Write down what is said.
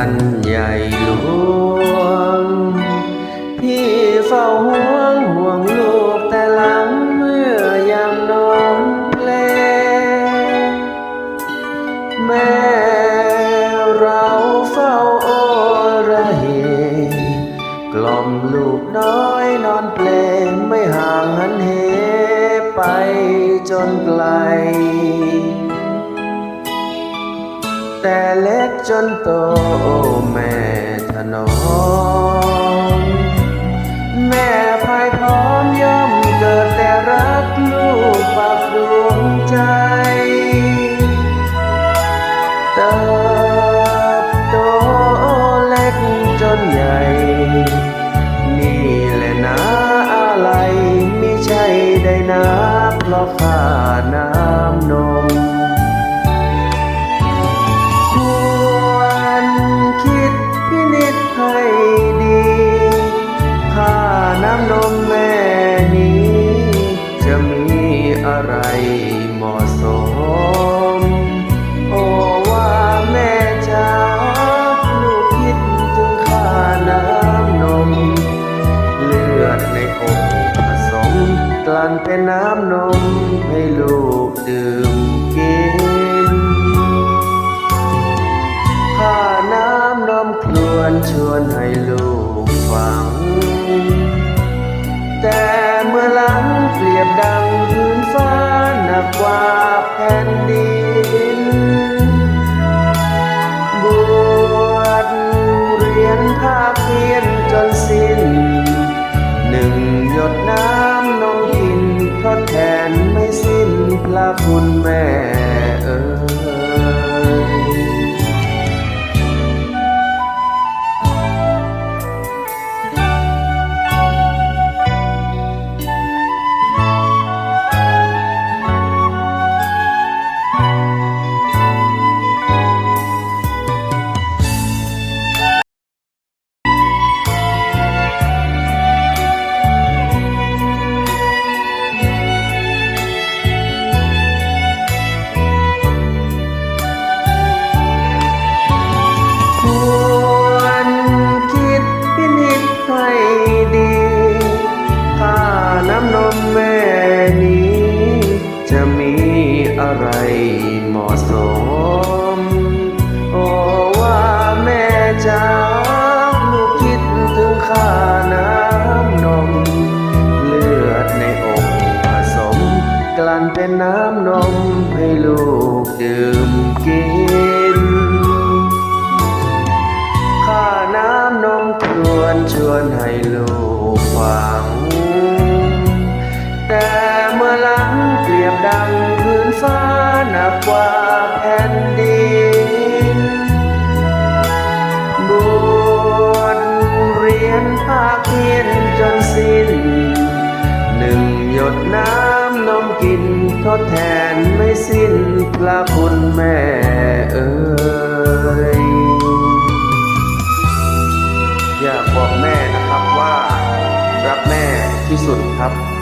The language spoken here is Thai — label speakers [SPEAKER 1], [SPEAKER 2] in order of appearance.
[SPEAKER 1] านใหญ่หลวง พี่เฝ้าห่วงห่วงลูกแต่หลังเมื่อยามนอนเลแม่เราเฝ้าโอระเหกล่อมลูกน้อยนอนเพลงไม่ห่างหันเหไปจนไกล แต่เล็กจนโตโอแม่ถนอมแม่ภายพร้อมย่อมเกิดแต่รักลูกฝากดวงใจเติบโตเล็กจนใหญ่ นี่แหละนะอะไรไม่ใช่ได้นะเพราะข้าน้ำ กลั่นเป็นน้ำนมให้ลูกดื่มกินข้าน้ำนมครวนชวนให้ลูกฟัง แต่เมื่อหลังเปรียบดังพื้นฟ้าหนักกว่าแผ่นดินบวชเรียนภาคเพียนจนสิ้น ละคุณแม่ จะมีอะไรเหมาะสม โอ้ว่าแม่จ๋าลูกคิดถึงค่าน้ำนม เลือดในอกผสม กลั่นเป็นน้ำนมให้ลูกดื่มกิน ข้าน้ำนมควนชวนให้ลูก หนักกว่าแผ่นดินบวชเรียนภาคเพียนจนสิ้น หนึ่งหยดน้ำนมกินทดแทนไม่สิ้นพระคุณแม่เอ่ยอยากบอกแม่นะครับว่า รักแม่ที่สุดครับ